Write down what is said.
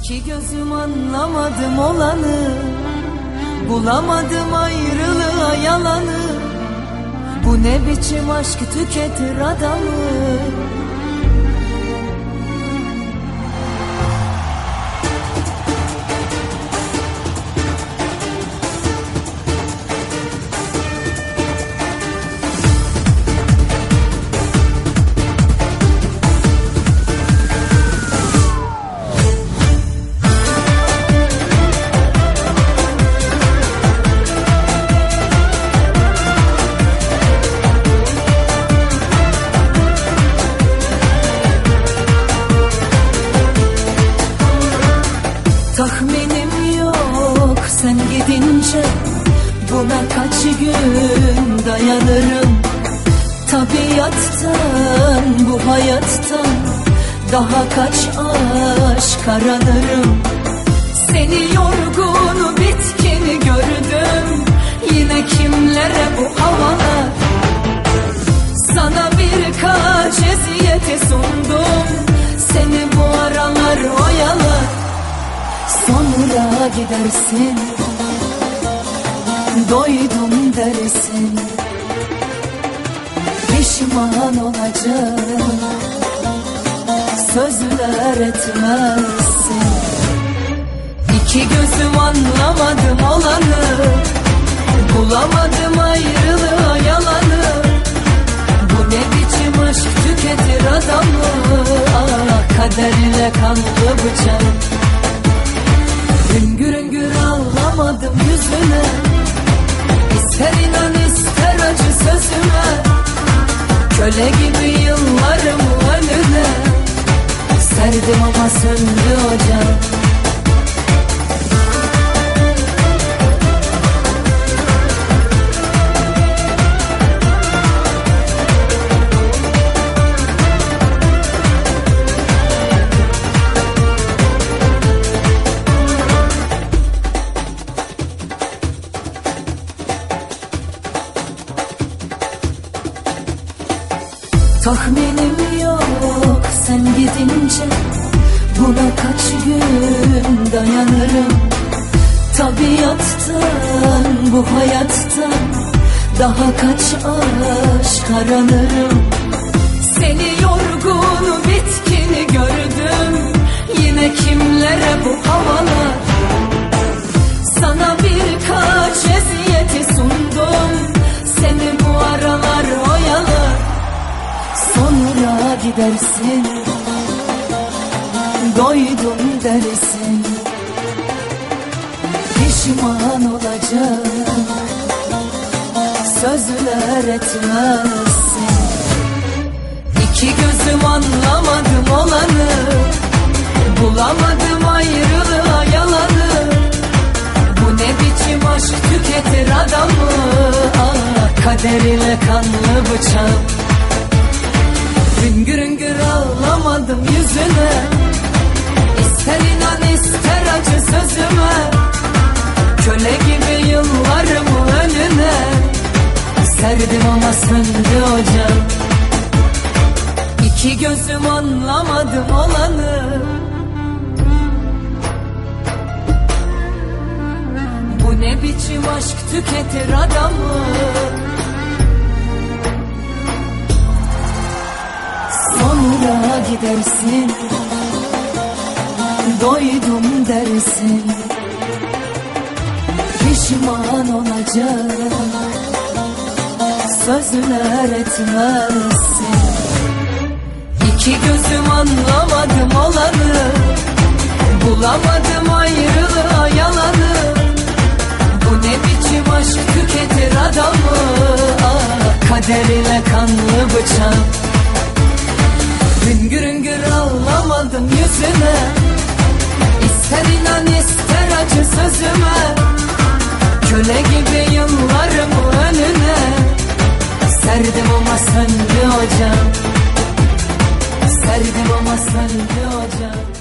İki gözüm anlamadım olanı Bulamadım ayrılığa yalanı. Bu ne biçim aşk tüketir adamı Buna kaç gün dayanırım? Tabiattan bu hayattan Daha kaç aşk aranırım? Seni yorgun bitkin gördüm. Yine kimlere bu havalar Sana birkaç eziyeti sundum. Seni bu aralar oyalar Sonra gidersin Doydum dersin Pişman olacağım. Sözler etmezsin. İki gözüm anlamadım olanı. Bulamadım ayrılığa yalanı. Bu ne biçim aşk tüketir adamı? Ah kaderle kanlı bıçak Hüngür hüngür ağlamadım yüzüne İster inan ister acı sözüme. Köle gibi yıllarımı önüne. Serdim ama söndü ocağım Tahminim yok sen gidince Buna kaç gün dayanırım? Tabiattan bu hayattan Daha kaç aşk aranırım? Seni yorgun Gidersin Doydum dersin Pişman olacağım. Sözler etmezsin. İki gözüm anlamadım olanı. Bulamadım ayrılığa yalanı. Bu ne biçim aşk tüketir adamı? Ah kader kanlı bıçak Hüngür hüngür ağlamadım yüzüne İster inan ister acı sözüme. Köle gibi yıllarımı önüne Serdim ama söndü ocağım İki gözüm anlamadım olanı. Bu ne biçim aşk tüketir adamı gidersin. Doydum dersin. Pişman olacağım. Sözler etmezsin İki gözüm anlamadım olanı. Bulamadım ayrılığa yalanı. Bu ne biçim aşk tüketir adamı? Ah kader ile kanlı bıçak Hüngür hüngür ağlamadım yüzüne İster inan ister acı sözüme. Köle gibi yıllarımı önüne Serdim ama söndü ocağım Serdim ama söndü ocağım